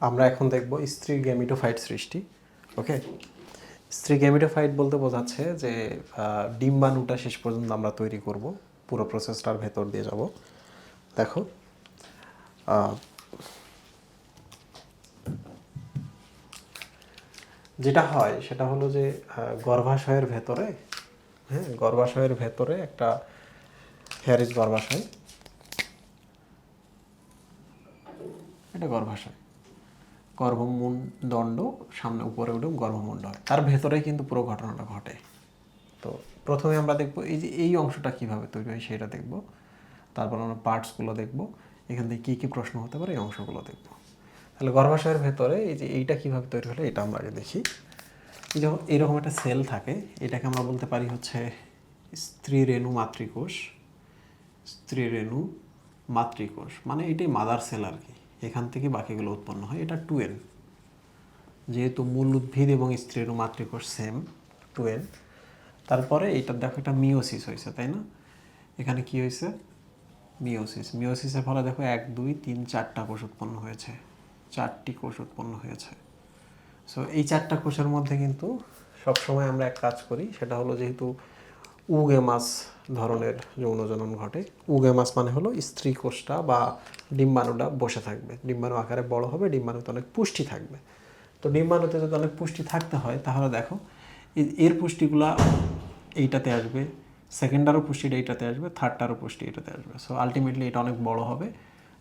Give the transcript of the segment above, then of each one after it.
আমরা এখন দেখব স্ত্রী গ্যামিটোফাইট সৃষ্টি, ওকে? স্ত্রী গ্যামিটোফাইট বলতে বোঝাচ্ছে যে ডিম্বাণুটা শেষ পর্যন্ত আমরা তৈরি করব, পুরো প্রসেসটার ভেতর দিয়ে যাব। দেখো যেটা হয় সেটা হলো যে গর্ভাশয়ের ভেতরে হ্যাঁ গর্ভাশয়ের ভেতরে একটা হেয়ার ইজ গর্ভাশয়। এটা গর্ভাশয়। গর্ভমুণ্ডণ্ড, সামনে উপরে উঠে গর্ভমুণ্ডল তার ভেতরে কিন্তু পুরো ঘটনাটা ঘটে। তো প্রথমে আমরা দেখব এই যে এই অংশটা কীভাবে তৈরি হয় সেটা দেখব। তারপর আমরা পার্টসগুলো দেখব। এখান থেকে কী কী প্রশ্ন হতে পারে এই অংশগুলো দেখব। তাহলে গর্ভাশয়ের ভেতরে এই যে এইটা কীভাবে তৈরি হলো এটা আমরা আগে দেখি। যখন এরকম একটা সেল থাকে। এটাকে আমরা বলতে পারি হচ্ছে স্ত্রী রেণু মাতৃকোষ। স্ত্রী রেণু মাতৃকোষ। মানে এটাই মাদার সেল আর কি। এখান থেকে বাকিগুলো উৎপন্ন হয়। এটা টুয়েল যেহেতু মূল উদ্ভিদ এবং স্ত্রীর মাতৃকোষ সেম টুয়েল তারপরে এটা দেখো এটা মিওসিস হয়েছে, তাই না? এখানে কি হয়েছে? মিওসিস মিওসিসের ফলে দেখো এক, দুই, তিন, চারটা কোষ উৎপন্ন হয়েছে। চারটি কোষ উৎপন্ন হয়েছে। সো এই চারটা কোষের মধ্যে কিন্তু সবসময় আমরা এক কাজ করি, সেটা হলো যেহেতু উগেমাস ধরনের যৌনজনন ঘটে। উগেমাস মানে হলো স্ত্রী কোষটা বা ডিম্বাণুটা বসে থাকবে। ডিম্বাণু আকারে বড় হবে, ডিম্বাণুতে অনেক পুষ্টি থাকবে। তো ডিম্বাণুতে যদি অনেক পুষ্টি থাকতে হয়, তাহলে দেখো এর পুষ্টিগুলা এইটাতে আসবে, সেকেন্ডারও পুষ্টিটা এইটাতে আসবে, থার্ডটারও পুষ্টি এটাতে আসবে। সো আলটিমেটলি এটা অনেক বড় হবে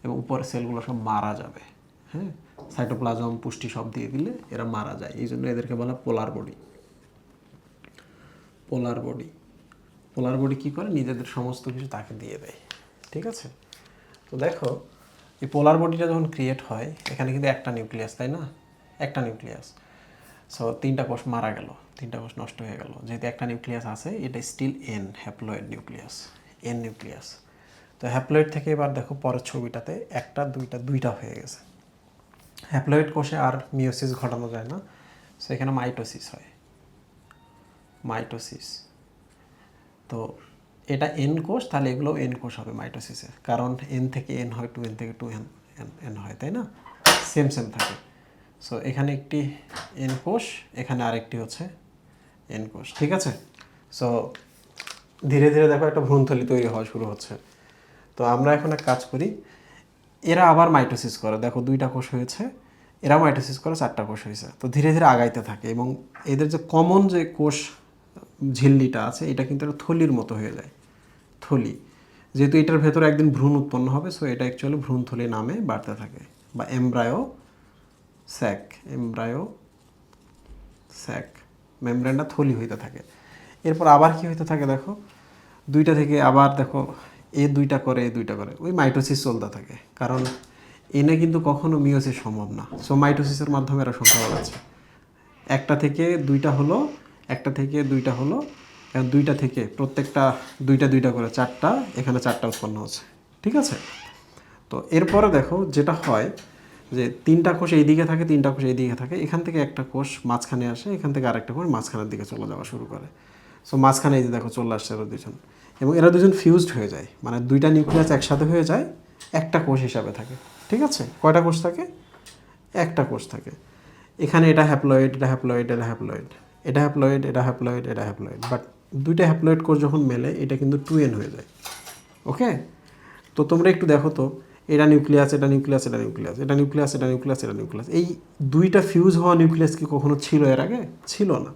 এবং উপরের সেলগুলো সব মারা যাবে। হ্যাঁ? সাইটোপ্লাজম পুষ্টি সব দিয়ে দিলে এরা মারা যায়। এই জন্য এদেরকে বলা polar body polar body polar body কী করে? নিজেদের সমস্ত কিছু তাকে দিয়ে দেয়। ঠিক আছে? তো দেখো, এই পোলার বডিটা যখন ক্রিয়েট হয়, এখানে কিন্তু একটা নিউক্লিয়াস তাই না? একটা নিউক্লিয়াস সো তিনটা কোষ মারা গেল, তিনটা কোষ নষ্ট হয়ে গেল। যেহেতু একটা নিউক্লিয়াস আছে, এটা still N haploid nucleus N nucleus তো হ্যাপ্লয়েড থেকে এবার দেখো পরের ছবিটাতে একটা, দুইটা দুইটা হয়ে গেছে। হ্যাপ্লয়েড কোষে আর মিওসিস ঘটানো যায় না। সো এখানে মাইটোসিস হয়। মাইটোসিস তো এটা এন কোষ, তাহলে এগুলো এন কোষ হবে মাইটোসিসের কারণ এন থেকে এন হয় টু এন থেকে টু এন এন হয়, তাই না? সেম সেম থাকে। সো এখানে একটি এন কোষ, এখানে আরেকটি হচ্ছে এন কোষ, ঠিক আছে? সো ধীরে ধীরে দেখো একটা ভ্রূণথলি তৈরি হওয়া শুরু হচ্ছে। তো আমরা এখন এক কাজ করি, এরা আবার মাইটোসিস করে। দেখো, দুইটা কোষ হয়েছে এরা মাইটোসিস করে, চারটা কোষ হয়েছে। তো ধীরে ধীরে আগাইতে থাকে এবং এদের যে কমন যে কোষ ঝিল্লিটা আছে, এটা কিন্তু একটা থলির মতো হয়ে যায়, থলি। যেহেতু এটার ভেতরে একদিন ভ্রূণ উৎপন্ন হবে সো এটা অ্যাকচুয়ালি ভ্রূণথলি নামে বাড়তে থাকে, বা এমব্রায়ো স্যাক এমব্রায়ো স্যাক, মেমব্রেনটা থলি হইতে থাকে। এরপর আবার কি হইতে থাকে দেখো, দুইটা থেকে আবার দেখো, এ দুইটা করে, এ দুইটা করে, ওই মাইটোসিস চলতে থাকে, কারণ এনে কিন্তু কখনো মিওসিস সম্ভব না। সো মাইটোসিসের মাধ্যমে এরা সংখ্যা বাড়াচ্ছে। একটা থেকে দুইটা হলো একটা থেকে দুইটা হলো দুইটা থেকে প্রত্যেকটা দুইটা দুইটা করে চারটা, এখানে চারটা উৎপন্ন হচ্ছে, ঠিক আছে? তো এরপরে দেখো যেটা হয় যে তিনটা কোষ এইদিকে থাকে, তিনটা কোষ এইদিকে থাকে, এখান থেকে একটা কোষ মাঝখানে আসে, এখান থেকে আরেকটা কোষ মাঝখানের দিকে চলে যাওয়া শুরু করে। সো মাঝখানে এই যে দেখো চলে আসছে এরা দুজন। এবং এরা দুজন ফিউজড হয়ে যায় মানে দুইটা নিউক্লিয়াস একসাথে হয়ে যায়, একটা কোষ হিসাবে থাকে, ঠিক আছে? কয়টা কোষ থাকে? একটা কোষ থাকে। এখানে এটা হ্যাপ্লয়েড এটা হ্যাপ্লয়েড এটা হ্যাপ্লয়েড এটা হ্যাপ্লয়েড এটা হ্যাপ্লয়েড এটা হ্যাপ্লয়েড বাট দুইটা হ্যাপ্লয়েড কোষ যখন মেলে, এটা কিন্তু টু এন হয়ে যায়। ওকে তো তোমরা একটু দেখো তো, এটা নিউক্লিয়াস এটা নিউক্লিয়াস এটা নিউক্লিয়াস এটা নিউক্লিয়াস এটা নিউক্লিয়াস এটা নিউক্লিয়াস এই দুইটা ফিউজ হওয়া নিউক্লিয়াস কি কখনো ছিল এর আগে? ছিল না।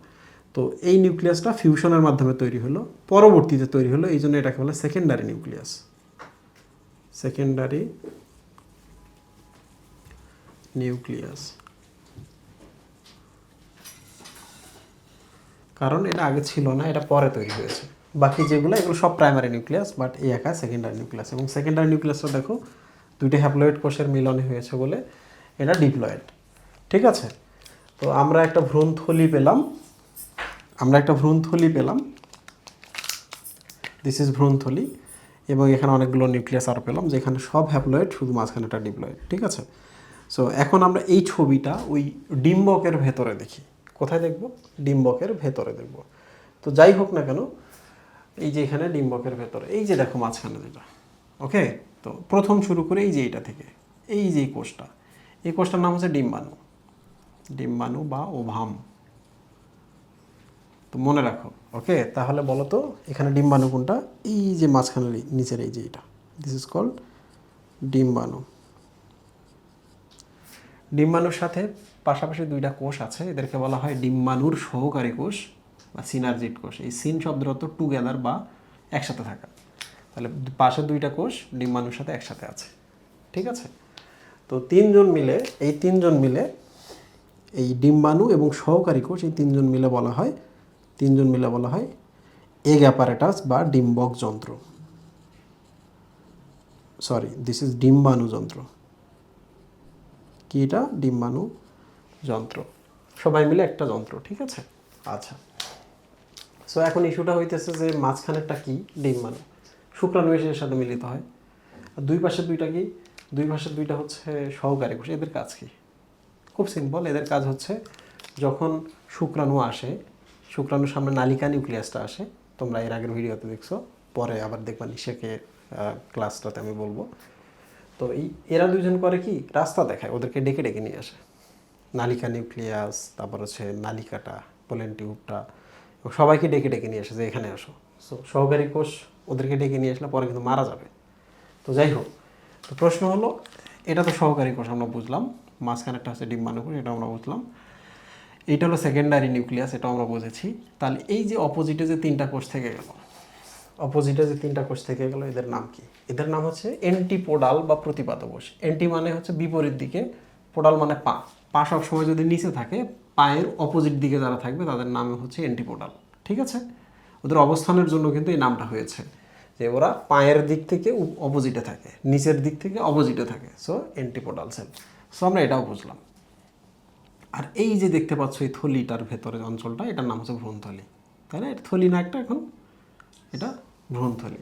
তো এই নিউক্লিয়াসটা ফিউশনের মাধ্যমে তৈরি হলো, পরবর্তীতে তৈরি হলো এই জন্য এটাকে বলে সেকেন্ডারি নিউক্লিয়াস সেকেন্ডারি নিউক্লিয়াস কারণ এটা আগে ছিল না, এটা পরে তৈরি হয়েছে। বাকি যেগুলো, এগুলো সব প্রাইমারি নিউক্লিয়াস বাট এই একা সেকেন্ডারি নিউক্লিয়াস এবং সেকেন্ডারি নিউক্লিয়াসটা দেখো, দুইটা হ্যাপ্লয়েড কোষের মিলনে হয়েছে বলে এটা ডিপ্লয়েড ঠিক আছে? তো আমরা একটা ভ্রূণথলি পেলাম। আমরা একটা ভ্রূণথলি পেলাম। দিস ইজ ভ্রূণথলি। এবং এখানে অনেকগুলো নিউক্লিয়াস আরও পেলাম, যেখানে সব হ্যাপ্লয়েড শুধু মাঝখানে একটা ডিপ্লয়েড ঠিক আছে? সো এখন আমরা এই ছবিটা ওই ডিম্বকের ভেতরে দেখি। কোথায় দেখব? ডিম্বকের ভেতরে দেখব। তো যাই হোক না কেন, এই যে এখানে ডিম্বকের ভেতরে, এই যে দেখো মাঝখানে যেটা ওকে তো প্রথম শুরু করে এই যে এইটা থেকে, এই যে কোষটা, এই কোষটার নাম হচ্ছে ডিম্বাণু। ডিম্বাণু বা ওভাম। তো মনে রাখো ওকে তাহলে বলো তো, এখানে ডিম্বাণু কোনটা? এই যে মাঝখানে, নিচের এই যে এটা দিস ইজ কল্ড ডিম্বাণু। ডিম্বাণুর সাথে পাশাপাশি দুইটা কোষ আছে, এদেরকে বলা হয় ডিম্বাণুর সহকারী কোষ বা সিনার্জিট কোষ। এই সিন শব্দের অর্থ টুগেদার বা একসাথে থাকা। তাহলে পাশে দুইটা কোষ, ডিম্বাণুর সাথে একসাথে আছে। ঠিক আছে? তো তিনজন মিলে, এই তিনজন মিলে এই ডিম্বাণু এবং সহকারী কোষ, এই তিনজন মিলে বলা হয়, তিনজন মিলে বলা হয় এগ অ্যাপারেটাস বা ডিম্বক যন্ত্র। সরি দিস ইজ ডিম্বাণু যন্ত্র। কি এটা? ডিম্বাণু যন্ত্র। সবাই মিলে একটা যন্ত্র ঠিক আছে? আচ্ছা। সো এখন ইস্যুটা হইতেছে যে মাঝখানেরটা কি? ডিম মানে। শুক্রাণু এসে সাথে মিলিত হয়। আর দুই পাশের দুইটা কি? দুই পাশের দুইটা হচ্ছে সহকারী কোষ। এদের কাজ কি? খুব সিম্পল এদের কাজ হচ্ছে যখন শুক্রাণু আসে শুক্রাণুর সামনে নালিকা নিউক্লিয়াসটা আসে তোমরা এর আগের ভিডিওতে দেখছ পরে আবার দেখবা নিশেকে ক্লাসটাতে আমি বলব। তো এই এরা দুজন করে কি? রাস্তা দেখায় ওদেরকে ডেকে ডেকে নিয়ে আসে। নালিকা নিউক্লিয়াস, তারপর হচ্ছে নালিকাটা, পোলেন টিউবটা সবাইকে ডেকে ডেকে নিয়ে যে এখানে আসো। সো সহকারী কোষ ওদেরকে ডেকে নিয়ে আসলে পরে কিন্তু মারা যাবে। তো যাই হোক, তো প্রশ্ন হলো, এটা তো সহকারী কোষ আমরা বুঝলাম, মাঝখানে একটা হচ্ছে ডিম্বাণু কোষ, এটা আমরা বুঝলাম। এইটা হলো সেকেন্ডারি নিউক্লিয়াস এটা আমরা বুঝেছি। তাহলে এই যে অপোজিটে যে তিনটা কোষ থেকে গেল অপোজিটে যে তিনটা কোষ থেকে গেল, এদের নাম কি? এদের নাম হচ্ছে এন্টিপোডাল বা প্রতিপাদ কোষ। এন্টি মানে হচ্ছে বিপরীত দিকে, পোডাল মানে পা। পা সবসময় যদি নিচে থাকে, পায়ের অপোজিট দিকে যারা থাকবে, তাদের নাম হচ্ছে এন্টিপোডাল ঠিক আছে? ওদের অবস্থানের জন্য কিন্তু এই নামটা হয়েছে, যে ওরা পায়ের দিক থেকে অপোজিটে থাকে, নিচের দিক থেকে অপোজিটে থাকে সো এন্টিপোডাল সেল সো আমরা এটাও বুঝলাম। আর এই যে দেখতে পাচ্ছ এই থলিটার ভেতরে অঞ্চলটা, এটার নাম হচ্ছে ভ্রূণথলি, তাই না? থলি না, একটা এখন এটা ভ্রূণথলি।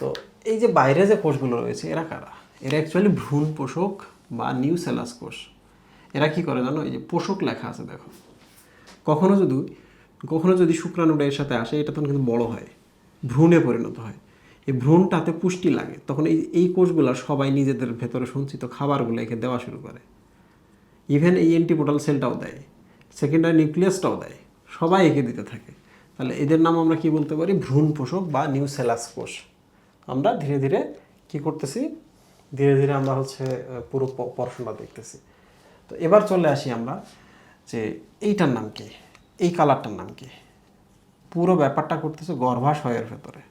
তো এই যে বাইরে যে কোষগুলো রয়েছে, এরা কারা? এরা অ্যাকচুয়ালি ভ্রূণ পোষক বা নিউ সেলাস কোষ। এরা কি করে জানো? এই যে পোষক লেখা আছে, দেখো। কখনো যদি কখনো যদি শুক্রাণুটা এর সাথে আসে, এটা তখন কিন্তু বড় হয়, ভ্রূণে পরিণত হয়। এই ভ্রূণটাতে পুষ্টি লাগে। তখন এই এই কোষগুলো সবাই নিজেদের ভেতরে সঞ্চিত খাবারগুলো একে দেওয়া শুরু করে। ইভেন এই অ্যান্টিপোটাল সেলটাও দেয় সেকেন্ডারি নিউক্লিয়াসটাও দেয়, সবাই একে দিতে থাকে। তাহলে এদের নাম আমরা কি বলতে পারি? ভ্রূণ পোষক বা নিউ সেলাস কোষ। আমরা ধীরে ধীরে কি করতেছি? ধীরে ধীরে আমরা হচ্ছে পুরো পড়াশোনা দেখতেছি। তো এবার চলে আসি আমরা যে এইটার নাম কি? এই কালারটার নাম কি? পুরো ব্যাপারটা করতেছে গর্ভাশয়ের ভেতরে।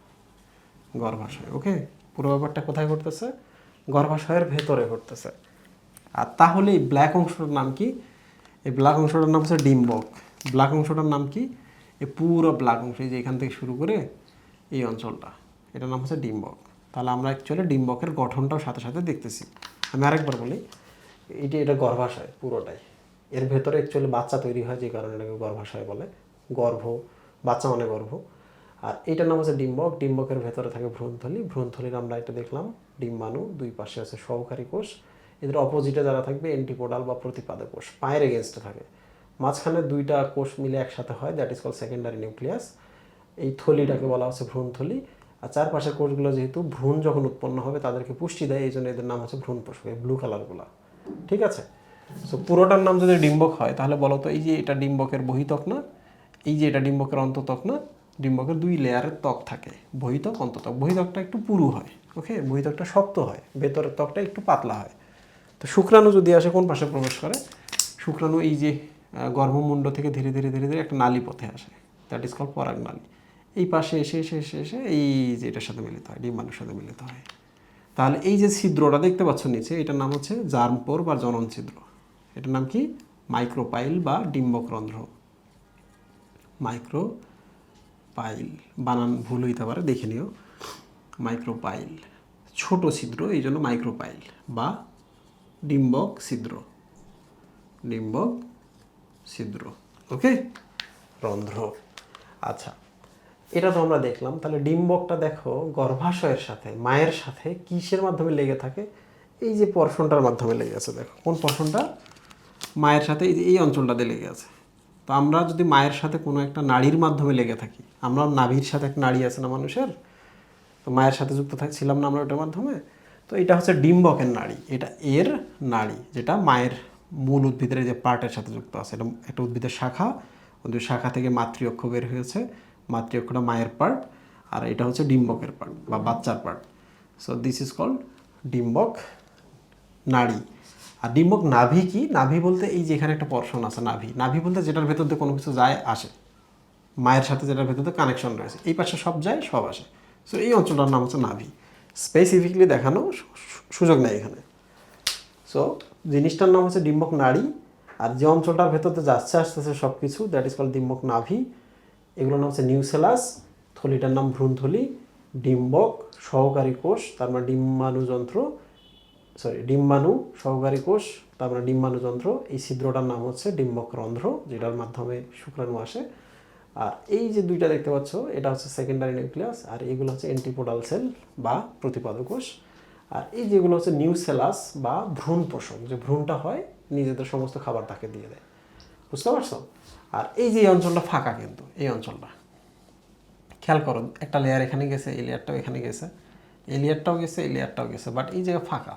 গর্ভাশয়, ওকে? পুরো ব্যাপারটা কোথায় ঘটতেছে? গর্ভাশয়ের ভেতরে ঘটতেছে। আর তাহলে এই ব্ল্যাক অংশটার নাম কি? এই ব্ল্যাক অংশটার নাম হচ্ছে ডিম্বক। ব্ল্যাক অংশটার নাম কি? এই পুরো ব্ল্যাক অংশ যে এখান থেকে শুরু করে এই অঞ্চলটা। এটার নাম হচ্ছে ডিম্বক। তাহলে আমরা অ্যাকচুয়ালি ডিম্বকের গঠনটাও সাথে সাথে দেখতেছি। আমি আরেকবার বলি এটি এটা গর্ভাশয় পুরোটাই। এর ভেতরে অ্যাকচুয়ালি বাচ্চা তৈরি হয় যে কারণে এটাকে গর্ভাশয় বলে। গর্ভ, বাচ্চা মানে গর্ভ। আর এইটার নাম হচ্ছে ডিম্বক। ডিম্বকের ভেতরে থাকে ভ্রূণথলি। ভ্রূণথলির আমরা এটা দেখলাম, ডিম্বাণু, দুই পাশে আছে সহকারী কোষ। এদের অপোজিটে যারা থাকবে এন্টিপোডাল বা প্রতিপাদক কোষ। পায়ের এগেনস্টে থাকে। মাঝখানে দুইটা কোষ মিলে একসাথে হয় that is call secondary nucleus এই থলিটাকে বলা হচ্ছে ভ্রূণথলি। আর চারপাশের কোষগুলো যেহেতু ভ্রূণ যখন উৎপন্ন হবে, তাদেরকে পুষ্টি দেয় এই জন্য এদের নাম হচ্ছে ভ্রূণ পোষক এই ব্লু কালারগুলো ঠিক আছে? সো পুরোটার নাম যদি ডিম্বক হয়, তাহলে বলো তো এই যে এটা ডিম্বকের বহিতক না, এই যে এটা ডিম্বকের অন্ততক না, ডিম্বকের দুই লেয়ারের ত্বক থাকে, বহিতক, অন্ততক। বহিতকটা একটু পুরু হয় ওকে বহিতকটা শক্ত হয়, ভেতরের ত্বকটা একটু পাতলা হয়। তো শুক্রাণু যদি আসে, কোন পাশে প্রবেশ করে? শুক্রাণু এই যে গর্ভমুণ্ড থেকে ধীরে ধীরে ধীরে ধীরে একটা নালী পথে আসে দ্যাট ইজ কল পরাগ নালী। এই পাশে এসে এসে এসে এসে, এই যে এটার সাথে মিলিত হয়, ডিম্বাণুর সাথে মিলিত হয়। তাহলে এই যে ছিদ্রটা দেখতে পাচ্ছ নিচে, এটার নাম হচ্ছে জার্মপোর বা জনন ছিদ্র। এটার নাম কি? মাইক্রোপাইল বা ডিম্বক রন্ধ্র মাইক্রো পাইল বানান ভুল হইতে পারে, দেখে নিও। মাইক্রোপাইল। ছোট ছিদ্র, এই জন্য মাইক্রোপাইল বা ডিম্বক ছিদ্র। ডিম্বক ছিদ্র। ওকে? রন্ধ্র। আচ্ছা। এটা তো আমরা দেখলাম। তাহলে ডিম্বকটা দেখো গর্ভাশয়ের সাথে, মায়ের সাথে কিসের মাধ্যমে লেগে থাকে? এই যে পর্ষণটার মাধ্যমে লেগে আছে, দেখো। কোন পর্ষণটা মায়ের সাথে এই অঞ্চলটাতে লেগে আছে। তো আমরা যদি মায়ের সাথে কোনো একটা নাড়ির মাধ্যমে লেগে থাকি, আমরা নাভির সাথে একটা নাড়ি আছে না মানুষের? তো মায়ের সাথে যুক্ত থাকছিলাম না আমরা ওটার মাধ্যমে? তো এটা হচ্ছে ডিম্বকের নাড়ি, এটা এর নাড়ি, যেটা মায়ের মূল উদ্ভিদের যে পার্টের সাথে যুক্ত আছে। এটা একটা উদ্ভিদের শাখা উদ্ভিদ শাখা থেকে মাতৃঅক্ষ বের হয়েছে। মাতৃঅক্ষটা মায়ের পার্ট, আর এটা হচ্ছে ডিম্বকের পার্ট বা বাচ্চার part. So this is called ডিম্বক নাড়ি। আর ডিম্বক নাভি কি? নাভি বলতে এই যে এখানে একটা পর্ষণ আছে নাভি। নাভি বলতে যেটার ভেতর দিয়ে কোনো কিছু যায়, আসে। মায়ের সাথে যেটার ভেতর দিয়ে কানেকশন রয়েছে। এই পাশে সব যায়, সব আসে। সো এই অঞ্চলটার নাম হচ্ছে নাভি। স্পেসিফিকলি দেখানো সুযোগ নেই এখানে। সো জিনিসটার নাম হচ্ছে ডিম্বক নাড়ি। আর যে অঞ্চলটার ভেতরতে যাচ্ছে, আসতেছে সব কিছু দ্যাট ইজ কল ডিম্বক নাভি। এগুলোর নাম হচ্ছে নিউসেলাস, থলিটার নাম ভ্রূণথলি, ডিম্বক, সহকারী কোষ, তার মানে ডিম্বাণু যন্ত্র সরি ডিম্বাণু, সহকারী কোষ তারপরে ডিম্বাণু যন্ত্র এই ছিদ্রটার নাম হচ্ছে ডিম্বক রন্ধ্র যেটার মাধ্যমে শুক্রাণু আসে। আর এই যে দুইটা দেখতে পাচ্ছ, এটা হচ্ছে সেকেন্ডারি নিউক্লিয়াস আর এগুলো হচ্ছে অ্যান্টিপোডাল সেল বা প্রতিপাদক কোষ। আর এই যেগুলো হচ্ছে নিউসেলাস বা ভ্রূণ পোষক যে ভ্রূণটা হয়, নিজেদের সমস্ত খাবার তাকে দিয়ে দেয়। বুঝতে পারছ? আর এই যে অঞ্চলটা ফাঁকা কিন্তু, এই অঞ্চলটা। খেয়াল করো, একটা লেয়ার এখানে গেছে, এই লেয়ারটাও এখানে গেছে, এই লেয়ারটাও গেছে, এই লেয়ারটাও গেছে বাট এই জায়গা ফাঁকা।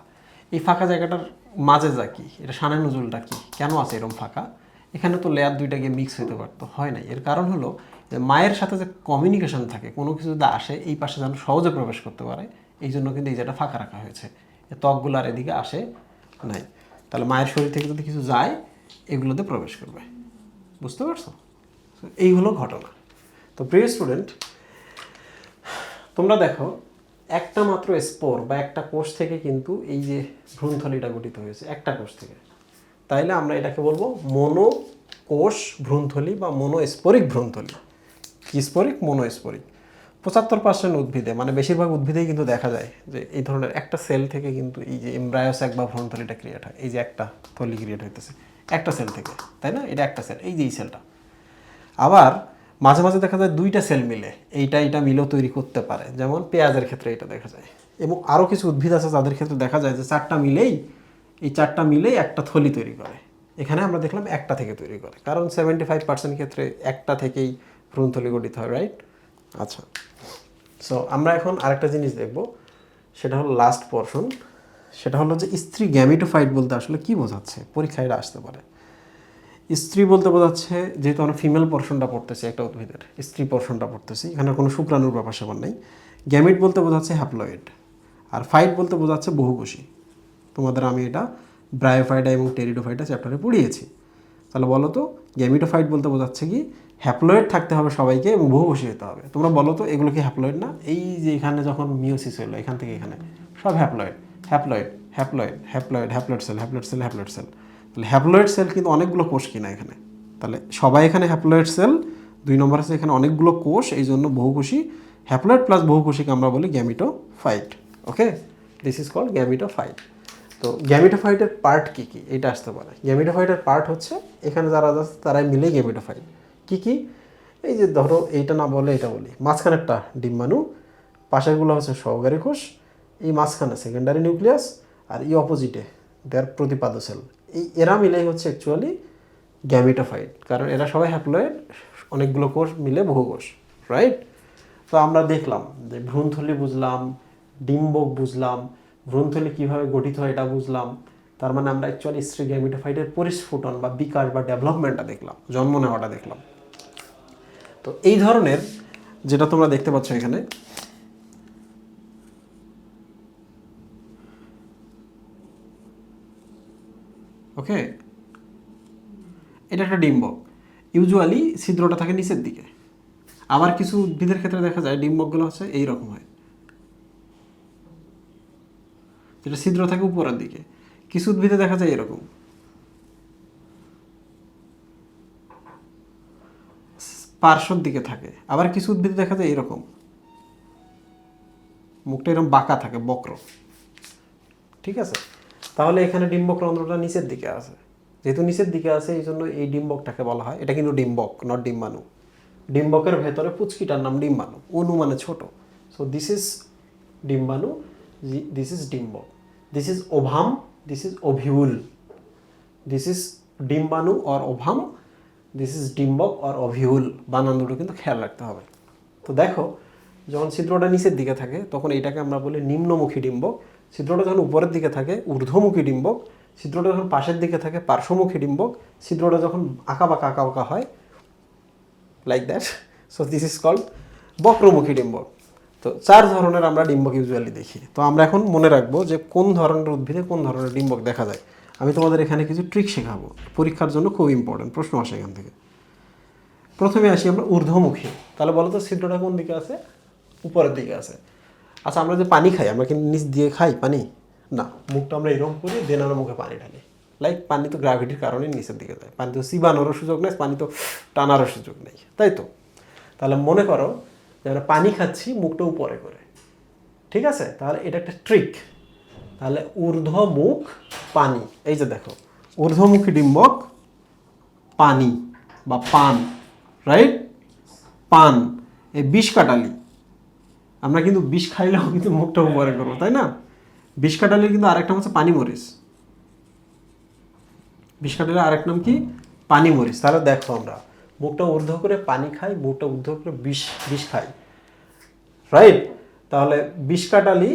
এই ফাঁকা জায়গাটার মাঝে যা কি? এটা সানের নজুলটা কি? কেন আছে এরকম ফাঁকা? এখানে তো লেয়ার দুইটা গিয়ে মিক্স হতে পারতো, হয় নাই। এর কারণ হলো যে মায়ের সাথে যে কমিউনিকেশন থাকে, কোনো কিছু যদি আসে, এই পাশে যেন সহজে প্রবেশ করতে পারে, এই জন্য কিন্তু এই জায়গাটা ফাঁকা রাখা হয়েছে। ত্বকগুলো আর এদিকে আসে নাই। তাহলে মায়ের শরীর থেকে যদি কিছু যায় এগুলোতে প্রবেশ করবে। বুঝতে পারছ? এই হলো ঘটনা। তো প্রিয় স্টুডেন্ট তোমরা দেখো, একটা মাত্র স্পোর বা একটা কোষ থেকে কিন্তু এই যে ভ্রূণথলিটা গঠিত হয়েছে, একটা কোষ থেকে। তাইলে আমরা এটাকে বলব মনো কোষ ভ্রূণথলি বা মনোস্পরিক ভ্রূণথলি। কি স্পরিক? মনোস্পরিক। পঁচাত্তর পার্সেন্ট উদ্ভিদে মানে বেশিরভাগ উদ্ভিদেই কিন্তু দেখা যায় যে এই ধরনের একটা সেল থেকে কিন্তু এই যে এমব্রায়োস্যাক বা ভ্রূণথলিটা ক্রিয়েট হয়। এই যে একটা থলি ক্রিয়েট হইতেছে। একটা সেল থেকে, তাই না? এটা একটা সেল এই যে এই সেলটা আবার মাঝে মাঝে দেখা যায় দুইটা সেল মিলে, এইটা এটা মিলেও তৈরি করতে পারে। যেমন পেঁয়াজের ক্ষেত্রে এটা দেখা যায়। এবং আরও কিছু উদ্ভিদ আছে যাদের ক্ষেত্রে দেখা যায় যে চারটা মিলেই, এই চারটা মিলেই একটা থলি তৈরি করে। এখানে আমরা দেখলাম একটা থেকে তৈরি করে। কারণ সেভেন্টি ফাইভ পার্সেন্ট ক্ষেত্রে একটা থেকেই ভ্রূণথলি গঠিত হয় রাইট আচ্ছা। সো আমরা এখন আরেকটা জিনিস দেখব, সেটা হলো লাস্ট পোর্শন সেটা হলো যে স্ত্রী গ্যামিটোফাইট বলতে আসলে কি বোঝাচ্ছে? পরীক্ষায় এটা আসতে পারে। স্ত্রী বলতে বোঝাচ্ছে যেহেতু আমরা ফিমেল পোর্শনটা পড়তেছি একটা উদ্ভিদের, স্ত্রী পোর্শনটা পড়তেছি, এখানে কোনো শুক্রাণুর ব্যাপার স্যাপার নেই। গ্যামিট বলতে বোঝাচ্ছে হ্যাপ্লয়েড আর ফাইট বলতে বোঝাচ্ছে বহুকোষী। তোমাদের আমি এটা ব্রায়োফাইটা এবং টেরিডোফাইটা চ্যাপ্টারে পড়িয়েছি। তাহলে বলো তো গ্যামিটোফাইট বলতে বোঝাচ্ছে কি? হ্যাপ্লয়েড থাকতে হবে সবাইকে এবং বহুকোষী হতে হবে। তোমরা বলো তো, এগুলো কি হ্যাপ্লয়েড না? এই যে এখানে যখন মিওসিস হলো, এখান থেকে এখানে, সব haploid haploid haploid haploid haploid cell haploid cell haploid cell তাহলে হ্যাপ্লয়েড সেল কিন্তু অনেকগুলো কোষ কিনা এখানে। তাহলে সবাই এখানে হ্যাপ্লয়েড সেল দুই নম্বর আছে এখানে অনেকগুলো কোষ এই জন্য বহুকোষী হ্যাপ্লয়েড প্লাস বহুকোষীকে আমরা বলি gametophyte okay this is call গ্যামিটো gametophyte তো গ্যামিটোফাইটের পার্ট কী কী? এটা আসতে পারে। গ্যামিটোফাইটের পার্ট হচ্ছে, এখানে যারা আছে তারাই মিলে গ্যামিটোফাইট কী কী? এই যে ধরো এইটা না বলে এটা বলি। মাঝখানেরটা ডিম্বাণু, পাশেরগুলো হচ্ছে সহকারী কোষ এই মাঝখানে সেকেন্ডারি নিউক্লিয়াস আর এই অপোজিটে দেয়ার প্রতিপাদ্য সেল এই, এরা মিলেই হচ্ছে অ্যাকচুয়ালি গ্যামিটোফাইট কারণ এরা সবাই হ্যাপ্লয়েড অনেকগুলো কোষ মিলে বহু কোষ রাইট তো আমরা দেখলাম যে ভ্রূণথলি বুঝলাম, ডিম্বক বুঝলাম, ভ্রূণথলি কীভাবে গঠিত হয় এটা বুঝলাম, তার মানে আমরা অ্যাকচুয়ালি স্ত্রী গ্যামিটোফাইটের পরিস্ফুটন বা বিকাশ বা ডেভেলপমেন্টটা দেখলাম, জন্ম নেওয়াটা দেখলাম। তো এই ধরনের, যেটা তোমরা দেখতে পাচ্ছ এখানে ওকে এটা একটা ডিম্বক ইউজুয়ালি ছিদ্রটা থাকে নিচের দিকে। আবার কিছু উদ্ভিদের ক্ষেত্রে দেখা যায় ডিম্বকগুলো হচ্ছে এই রকম হয়। যেটা ছিদ্র থাকে উপরের দিকে। কিছু উদ্ভিদে দেখা যায় এরকম। পার্শ্বর দিকে থাকে। আবার কিছু উদ্ভিদে দেখা যায় এরকম। মুখটা এরকম বাঁকা থাকে, বক্র। ঠিক আছে? তাহলে এখানে ডিম্বক রন্ধ্রটা নিচের দিকে আছে। যেহেতু নিচের দিকে আছে, এই জন্য এই ডিম্বকটাকে বলা হয়। এটা কিন্তু ডিম্বক নট ডিম্বাণু। ডিম্বকের ভেতরে পুচকিটার নাম ডিম্বাণু। অনু মানে ছোট। সো দিস ইজ ডিম্বাণু this is ডিম্বক। This is ovum this is ovule. This is ডিম্বাণু অর ওভাম দিস ইজ ডিম্বক অর অভিউল। বানান দুটো কিন্তু খেয়াল রাখতে হবে। তো দেখো, যখন ছিদ্রটা নিচের দিকে থাকে, তখন এটাকে আমরা বলি নিম্নমুখী ডিম্বক। ছিদ্রটা যখন উপরের দিকে থাকে, ঊর্ধ্বমুখী ডিম্বক, ছিদ্রটা যখন পাশের দিকে থাকে, পার্শ্বমুখী ডিম্বক, ছিদ্রটা যখন আঁকা বাঁকা আঁকা বাঁকা হয় like that so this is called বক্রমুখী ডিম্বক। তো চার ধরনের আমরা ডিম্বক ইউজুয়ালি দেখি। তো আমরা এখন মনে রাখব যে কোন ধরনের উদ্ভিদে কোন ধরনের ডিম্বক দেখা যায়। আমি তোমাদের এখানে কিছু ট্রিক শেখাবো। পরীক্ষার জন্য খুব ইম্পর্টেন্ট প্রশ্ন আসে এখান থেকে। প্রথমে আসি আমরা ঊর্ধ্বমুখী। তাহলে বলো তো ছিদ্রটা কোন দিকে আছে? উপরের দিকে আছে। আচ্ছা আমরা যে পানি খাই, আমরা কি নিচ দিয়ে খাই পানি? না, মুখটা আমরা এরকম করি দেন আমরা মুখে পানি ঢালি। লাইক পানি তো গ্র্যাভিটির কারণে নিচের দিকে যায়। পানি তো চিবানোরও সুযোগ নেই, পানি তো টানারও সুযোগ নেই। তাই তো? তাহলে মনে করো যে আমরা পানি খাচ্ছি মুখটা উপরে করে। ঠিক আছে? তাহলে এটা একটা ট্রিক তাহলে ঊর্ধ্বমুখ পানি। এই যে দেখো, ঊর্ধ্বমুখী ডিম্বক পানি বা পান রাইট পান, এই বিষ কাটালি। আমরা কিন্তু বিষ খাইলেও কিন্তু মুখটা উপরে করব, তাই না? বিষ কাটালি কিন্তু আরেকটা হচ্ছে পানি মরিচ। বিষ কাটালি আরেক নাম কি? পানি মরিচ। তাহলে দেখো আমরা, মুখটা ঊর্ধ্ব করে পানি খাই, মুখটা ঊর্ধ্ব করে বিষ বিষ খাই। রাইট তাহলে বিষ কাটালি,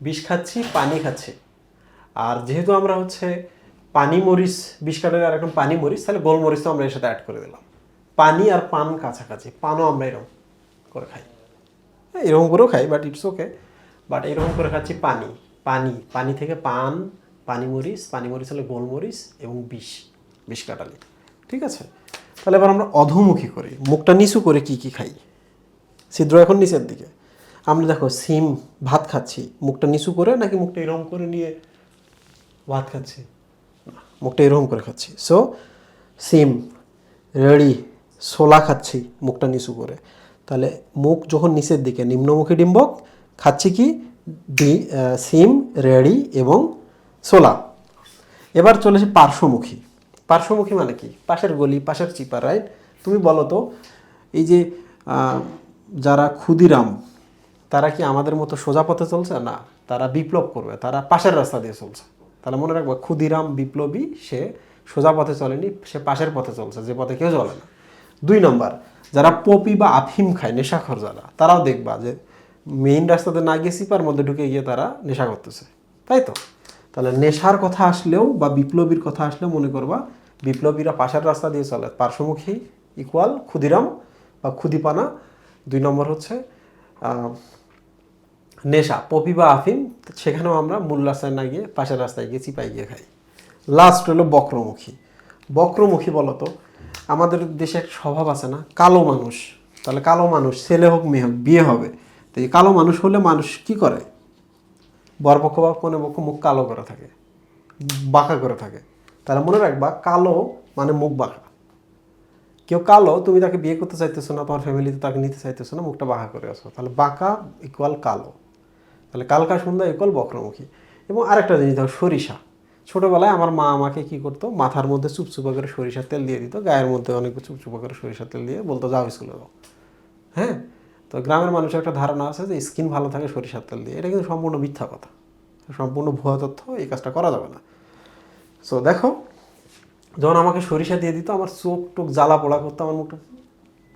বিষ খাচ্ছি, পানি খাচ্ছি। আর যেহেতু আমরা হচ্ছে পানি মরিচ, বিষ কাটালে আর পানি মরিচ, তাহলে গোলমরিচ তো আমরা এর সাথে অ্যাড করে দিলাম। পানি আর পান কাছাকাছি, পানও আমরা এরকম করে খাই। এরকম করেও খাই বাট ইটস ওকে বাট এরকম করে খাচ্ছি পানি পানি পানি থেকে পান, পানি মরিচ পানি মরিচ হলে গোলমরিচ এবং বিষ বিষ কাটালি। ঠিক আছে? তাহলে এবার আমরা অধোমুখী করি। মুখটা নিচু করে কি কি খাই? ছিদ্র এখন নিচের দিকে। আমরা দেখো, সিম, ভাত খাচ্ছি। মুখটা নিচু করে নাকি মুখটা এরকম করে নিয়ে ভাত খাচ্ছি? মুখটা এরকম করে খাচ্ছি। সো সিম, রেডি, ছোলা খাচ্ছি মুখটা নিচু করে। তাহলে মুখ যখন নিচের দিকে, নিম্নমুখী ডিম্বক, খাচ্ছি কি? ডি সিম রেডি এবং সোলা এবার চলেছে পার্শ্বমুখী। পার্শ্বমুখী মানে কি? পাশের গলি, পাশের চিপার রাইট তুমি বলো তো, এই যে যারা ক্ষুদিরাম, তারা কি আমাদের মতো সোজা পথে চলছে? না, তারা বিপ্লব করবে, তারা পাশের রাস্তা দিয়ে চলছে। তাহলে মনে রাখব, ক্ষুদিরাম বিপ্লবী, সে সোজা পথে চলেনি, সে পাশের পথে চলছে, যে পথে কেউ চলে না। দুই নম্বর, যারা পপি বা আফিম খায়, নেশাখর যারা, তারাও দেখবা যে মেইন রাস্তাতে না গিয়ে সিপার মধ্যে ঢুকে গিয়ে তারা নেশা করতেছে। তাই তো? তাহলে নেশার কথা আসলেও বা বিপ্লবীর কথা আসলেও মনে করবা, বিপ্লবীরা পাশের রাস্তা দিয়ে চলে। পার্শ্বমুখী ইকুয়াল ক্ষুদিরাম বা ক্ষুদিপানা। দুই নম্বর হচ্ছে নেশা, পপি বা আফিম, সেখানেও আমরা মূল রাস্তায় না গিয়ে পাশের রাস্তায় গিয়ে চিপাই গিয়ে খাই। লাস্ট হলো বক্রমুখী। বক্রমুখী বলতো আমাদের দেশে এক স্বভাব আছে না, কালো মানুষ। তাহলে কালো মানুষ, ছেলে হোক, মেয়ে হোক, বিয়ে হবে। তো এই কালো মানুষ হলে মানুষ কি করে? বরপক্ষ বা কোনো পক্ষ মুখ কালো করে থাকে, বাঁকা করে থাকে। তাহলে মনে রাখবা, কালো মানে মুখ বাঁকা। কেউ কালো, তুমি তাকে বিয়ে করতে চাইতেছো না, তোমার ফ্যামিলিতে তাকে নিতে চাইতেছো না, মুখটা বাঁকা করে আছো। তাহলে বাঁকা ইকুয়াল কালো। তাহলে কালকা সন্ধ্যা ইকুয়াল বক্রমুখী। এবং আরেকটা জিনিস দেখো সরিষা। ছোটোবেলায় আমার মা আমাকে কি করতো? মাথার মধ্যে চুপচুপা করে সরিষার তেল দিয়ে দিত, গায়ের মধ্যে অনেক চুপচুপা করে সরিষার তেল দিয়ে বলতো, যাও স্কুলে যাও। হ্যাঁ? তো গ্রামের মানুষের একটা ধারণা আছে যে স্কিন ভালো থাকে সরিষার তেল দিয়ে। এটা কিন্তু সম্পূর্ণ মিথ্যা কথা। সম্পূর্ণ ভুয়া তথ্য, এই কাজটা করা যাবে না। সো দেখো, যখন আমাকে সরিষা দিয়ে দিত, আমার চোখ টোক জ্বালা পোড়া করতো আমার মুখটা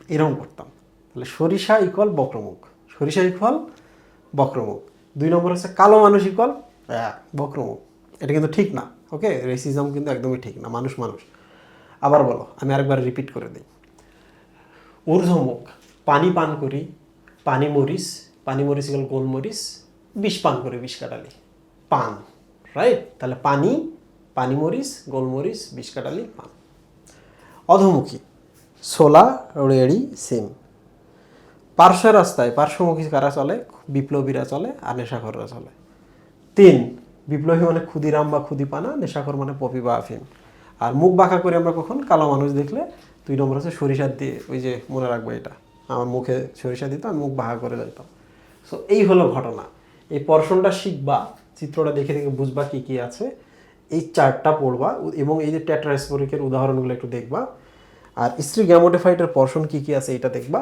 এরকম করতাম। তাহলে সরিষা ইকুয়াল বক্রমুখ। সরিষা ইকুয়াল বক্রমুখ। দুই নম্বর হচ্ছে কালো মানুষ ইকুয়াল বক্রমুখ। এটা কিন্তু ঠিক না ওকে রেসিজম কিন্তু একদমই ঠিক না, মানুষ মানুষ। আবার বলো, আমি আরেকবার রিপিট করে দিই। ঊর্ধ্বমুখ, পানি পান করি, পানি মরিচ পানি মরিচ গেল গোলমরিচ, বিষ পান করি, বিষ কাটালি। পান রাইট তাহলে পানি পানি মরিচ, গোলমরিচ, বিষ কাটালি, পান। অধমুখী, ছোলা, রেড়ি, সিম। পার্শ্ব রাস্তায়, পার্শ্বমুখী কারা চলে? বিপ্লবীরা চলে আর নেশাখররা চলে। তিন বিপ্লবী মানে ক্ষুদিরাম বা ক্ষুদিপানা, নেশাখর মানে পপি বা আফিম। আর মুখ বাঁকা করে আমরা কখন কালো মানুষ দেখলে দুই নম্বর হচ্ছে সরিষার দিয়ে, ওই যে মনে রাখব এটা, আমার মুখে সরিষা দিত, আমি মুখ বাঁকা করে যেতাম সো এই হলো ঘটনা। এই পর্ষণটা শিখবা, চিত্রটা দেখে দেখে বুঝবা কি কি আছে। এই চারটা পড়বা এবং এই যে টেট্রাস্পোরিকের উদাহরণগুলো একটু দেখবা। আর স্ত্রী গ্যামোটিফাইটের পর্ষণ কি কি আছে এটা দেখবা।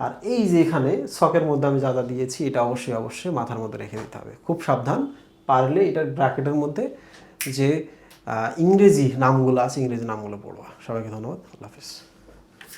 আর এই যে এখানে শখের মধ্যে আমি যা যা দিয়েছি, এটা অবশ্যই অবশ্যই মাথার মধ্যে রেখে দিতে হবে। খুব সাবধান। পারলে এটার ব্র্যাকেটের মধ্যে যে ইংরেজি নামগুলো আছে, ইংরেজি নামগুলো পড়বা সবাইকে ধন্যবাদ। আল্লাহ হাফিজ।